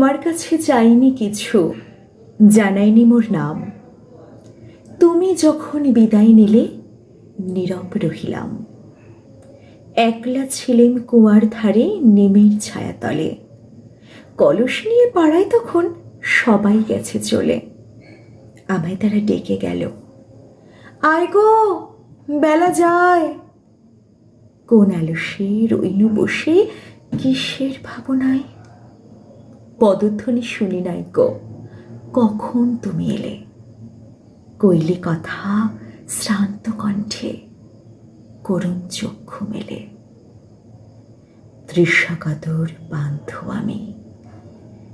কাছে চাইনি কিছু, জানাইনি মোর নাম। তুমি যখন বিদায় নিলে, নীরব রহিলাম। একলা ছিলেন কুয়ার ধারে নেমের ছায়াতলে। কলস নিয়ে পাড়ায় তখন সবাই গেছে চলে। আমায় তারা ডেকে গেল। আয় গো, বেলা যায়। কোন আলসে রইনু বসে কিসের ভাবনায়? পদধ্বনি শুনি নাই গো। কখন তুমি এলে? কইলি কথা শ্রান্ত কণ্ঠে, করুণ চক্ষু মেলে। তৃষাকাতর বান্ধ আমি।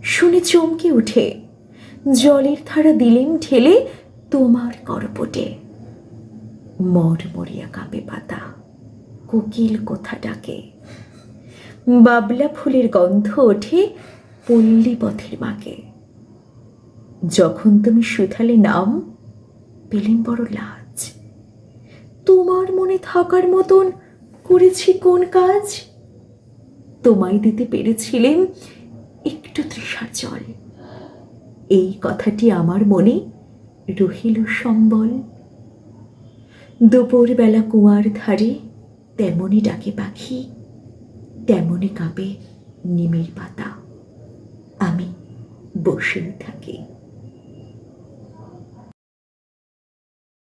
শুনে চমকে উঠে, জলের ধারা দিলেন ঠেলে তোমার করপটে। মর মরিয়া কাঁপে পাতা, কোকিল কোথা ডাকে? বাবলা ফুলের গন্ধ ওঠে পল্লী পথের মাকে। যখন তুমি সুথালে নাম পেলেন বড় লাজ। তোমার মনে থাকার মতন করেছি কোন কাজ? তোমায় দিতে পেরেছিলেন একটু তৃষার জল। এই কথাটি আমার মনে রহিল সম্বল। দুপুরবেলা কুয়ার ধারে তেমনই ডাকে পাখি তেমনই কাঁপে নিমের পাতা। বসেই থাকি।